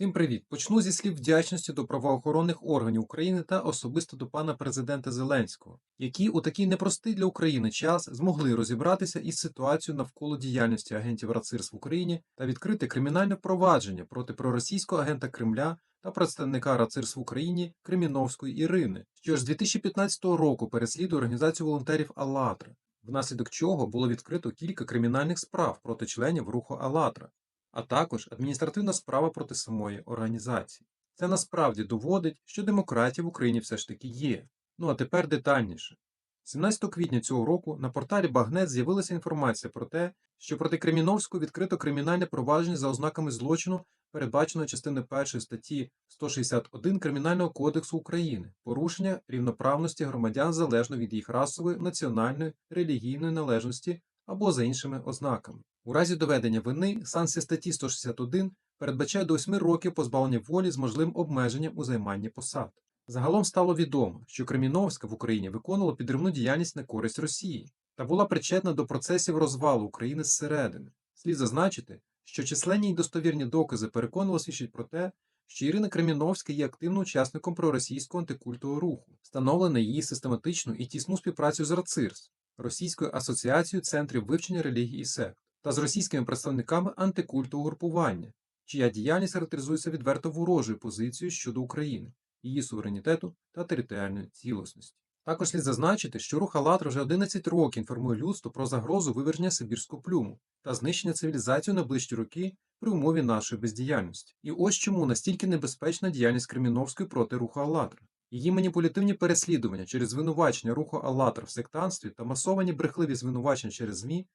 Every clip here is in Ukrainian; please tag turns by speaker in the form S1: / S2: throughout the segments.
S1: Всім привіт! Почну зі слів вдячності до правоохоронних органів України та особисто до пана президента Зеленського, які у такий непростий для України час змогли розібратися із ситуацією навколо діяльності агентів РАЦИРС в Україні та відкрити кримінальне провадження проти проросійського агента Кремля та представника РАЦИРС в Україні Креміновської Ірини, що ж з 2015 року переслідує організацію волонтерів «АЛЛАТРА», внаслідок чого було відкрито кілька кримінальних справ проти членів руху «АЛЛАТРА» а також адміністративна справа проти самої організації. Це насправді доводить, що демократія в Україні все ж таки є. Ну а тепер детальніше. 17 квітня цього року на порталі Багнет з'явилася інформація про те, що проти Креміновського відкрито кримінальне провадження за ознаками злочину, передбаченого частиною 1 статті 161 Кримінального кодексу України, порушення рівноправності громадян залежно від їх расової, національної, релігійної належності або за іншими ознаками. У разі доведення вини санкція статті 161 передбачає до 8 років позбавлення волі з можливим обмеженням у займанні посад. Загалом стало відомо, що Креміновська в Україні виконувала підривну діяльність на користь Росії та була причетна до процесів розвалу України зсередини. Слід зазначити, що численні й достовірні докази переконливо свідчать про те, що Ірина Креміновська є активним учасником проросійського антикультового руху, встановлена її систематичну і тісну співпрацю з РАЦИРС, Російською асоціацією центрів вивчення релігій і сект, та з російськими представниками антикультового групування, чия діяльність характеризується відверто ворожою позицією щодо України, її суверенітету та територіальної цілісності. Також слід зазначити, що рух «АЛЛАТРА» вже 11 років інформує людство про загрозу виверження Сибірського плюму та знищення цивілізації на ближчі роки при умові нашої бездіяльності. І ось чому настільки небезпечна діяльність Креміновської проти руху «АЛЛАТРА». Її маніпулятивні переслідування через звинувачення руху «АЛЛАТРА» в сектантстві та масовані брехливі звинувачення через ЗМІ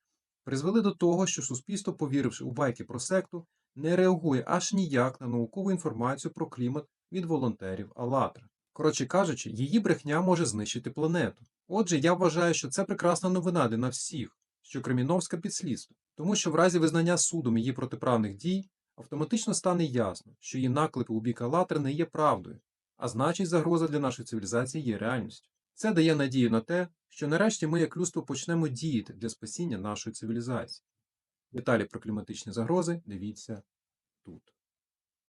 S1: призвели до того, що суспільство, повіривши у байки про секту, не реагує аж ніяк на наукову інформацію про клімат від волонтерів «АЛЛАТРА». Коротше кажучи, її брехня може знищити планету. Отже, я вважаю, що це прекрасна новина для нас всіх, що Креміновська під слідством, тому що в разі визнання судом її протиправних дій автоматично стане ясно, що її наклепи у бік «АЛЛАТРА» не є правдою, а значить загроза для нашої цивілізації є реальністю. Це дає надію на те, що нарешті ми як людство почнемо діяти для спасіння нашої цивілізації. Деталі про кліматичні загрози дивіться тут.